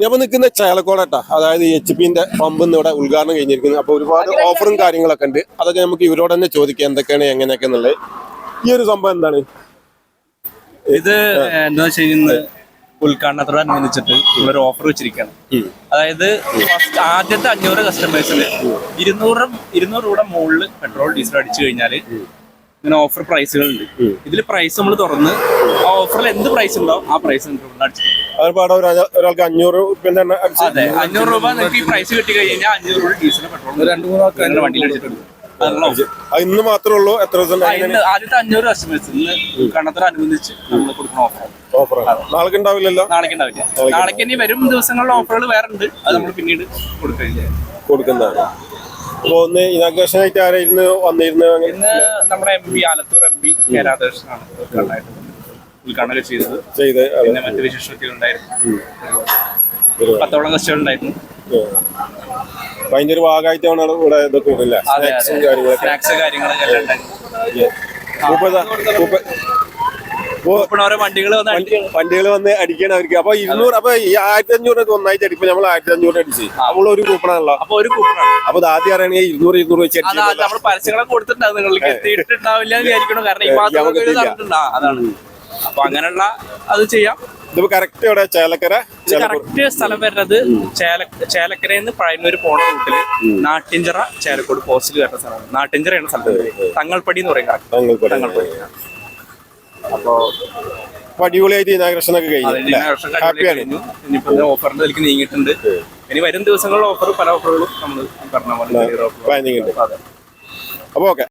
ഞാൻ നിൽക്കുന്ന ചേലക്കോടട്ടാ അതായത് എച്ച് പിന്റെ പമ്പ് ഇവിടെ ഉദ്ഘാടനം കഴിഞ്ഞിരിക്കുന്നു. അപ്പൊ ഒരുപാട് ഓഫറും കാര്യങ്ങളൊക്കെ ഉണ്ട്. അതൊക്കെ നമുക്ക് ഇവരോട് തന്നെ ചോദിക്കാം എന്തൊക്കെയാണ് എങ്ങനെയൊക്കെ എന്നുള്ളത്. ഈ ഒരു സംഭവം എന്താണ്? ഇത് എന്താ ചെയ്യുന്നത് ഉദ്ഘാടനത്തോടനുബന്ധിച്ചിട്ട് ഇവർ ഓഫർ വെച്ചിരിക്കണം അതായത് ഫസ്റ്റ് ആദ്യത്തെ അഞ്ഞൂറ് കസ്റ്റമേഴ്സിന് ഇരുന്നൂറ് ഇരുന്നൂറ് രൂപയുടെ മുകളിൽ പെട്രോൾ ഡീസൽ അടിച്ചു കഴിഞ്ഞാൽ ഇങ്ങനെ ഓഫർ പ്രൈസുകളുണ്ട് ഇതിൽ പ്രൈസ് നമ്മൾ തുറന്ന് ആ ഓഫറിൽ എന്ത് പ്രൈസ് ഉണ്ടോ ആ പ്രൈസ് ഒരാൾക്ക് അഞ്ഞൂറ് അതെ അഞ്ഞൂറ് രൂപ നിങ്ങൾക്ക് ഈ പ്രൈസ് കിട്ടി കഴിഞ്ഞാൽ അഞ്ഞൂറ് രൂപ ഡീസൽ പെട്രോൾ രണ്ട് മൂന്ന് വണ്ടിയിൽ അടിച്ചിട്ടുണ്ട്. അതിനുള്ള offer. അത് ഇന്ന് മാത്രമേ ഉള്ളൂ. എത്ര ആദ്യത്തെ അഞ്ഞൂറ് കസ്റ്റമേഴ്സ് ഇന്ന് ഉദ്ഘാടനത്തോടനുബന്ധിച്ച് നമ്മൾ കൊടുക്കുന്ന ഓഫർ ഓഫർ നാളെ ഉണ്ടാവില്ലല്ലോ? നാളേക്ക് ഉണ്ടാവില്ല. നാളേക്ക് ഇനി വരും ദിവസങ്ങളിലെ ഓഫറുകൾ വേറെ ഉണ്ട്. അത് നമ്മൾ പിന്നീട് കൊടുക്കുന്നതാണ്. അപ്പൊ ഒന്ന് ഇനാഗ്രേഷൻ ആയിട്ട് ആരായിരുന്നു വന്നിരുന്നത് ഇന്ന് നമ്മുടെ M P Alathur M P K രാധാകൃഷ്ണനാണ് ഉദ്ഘാടനമായിട്ട് ഉദ്ഘാടനം ചെയ്തത്. ചെയ്ത് പിന്നെ മറ്റു വിശേഷമൊക്കെ ഉണ്ടായിരുന്നു പത്തോളം കസ്റ്റമർ ഉണ്ടായിരുന്നു അതിന്റെ ഒരു ഭാഗമായിട്ടാണ് ഇവിടെ ഇതൊക്കെ സ്നാക്സും കാര്യങ്ങളൊക്കെ. വണ്ടികൾ വന്ന് അടിക്കും വണ്ടികൾ വന്ന് അടിക്കണം അവർക്ക്. അപ്പൊ ഇരുന്നൂറ് അപ്പൊ ഈ ആയിരത്തി അഞ്ഞൂറ് ഒന്നായിട്ട് അടിക്കും നമ്മൾ ആയിരത്തി അഞ്ഞൂറ് അടിച്ച് നമ്മൾ ഒരു കൂപ്പണാണല്ലോ. അപ്പൊ ഒരു കൂപ്പണാണ്. അപ്പൊ ആദ്യം അറിയണെങ്കിൽ ഇരുന്നൂറ് ഇരുന്നൂറ് വെച്ച് അത് അടിച്ചു നമ്മൾ പരസ്യങ്ങളൊക്കെ കൊടുത്തിട്ടുണ്ടാവും നിങ്ങൾക്ക് എത്തിയിട്ടുണ്ടാവില്ല എന്ന് വിചാരിക്കണം കാരണം ഈ മാസം നമുക്ക് ഒരു എത്തിയില്ല. നടന്നിട്ടുണ്ടാ അതാണ്. അപ്പൊ അങ്ങനെയുള്ള അത് ചെയ്യാം. ഇതിപ്പോ കറക്റ്റ് ഇവിടെ ചേലക്കര? കറക്റ്റ് സ്ഥലം വരുന്നത് ചേലക്കരന്ന് ചേലക്കരയിൽ നിന്ന് പഴയന്നൂര് പോണ റൂട്ടിൽ നാട്ടിഞ്ചിറ ചേലക്കോട് പോസ്റ്റിൽ വരുന്ന സ്ഥലമാണ്. നാട്ടിഞ്ചിറയാണ് സ്ഥലത്ത് തങ്ങൾപ്പടി എന്ന് പറയും കറക്റ്റ് തങ്ങൾപ്പടി. തങ്ങൾപ്പടി അപ്പൊ അടിപൊളിയായിട്ട് ഇനാഗ്രേഷൻ ഒക്കെ കഴിഞ്ഞു. ഹാപ്പിയാണ് ഇനിയിപ്പോ ഓഫറിന്റെ ഇതിലേക്ക് നീങ്ങിയിട്ടുണ്ട്. ഇനി വരും ദിവസങ്ങളിൽ ഓഫർ പല ഓഫറുകളും നമ്മൾ പറഞ്ഞ പോലെ അപ്പൊ ഓക്കെ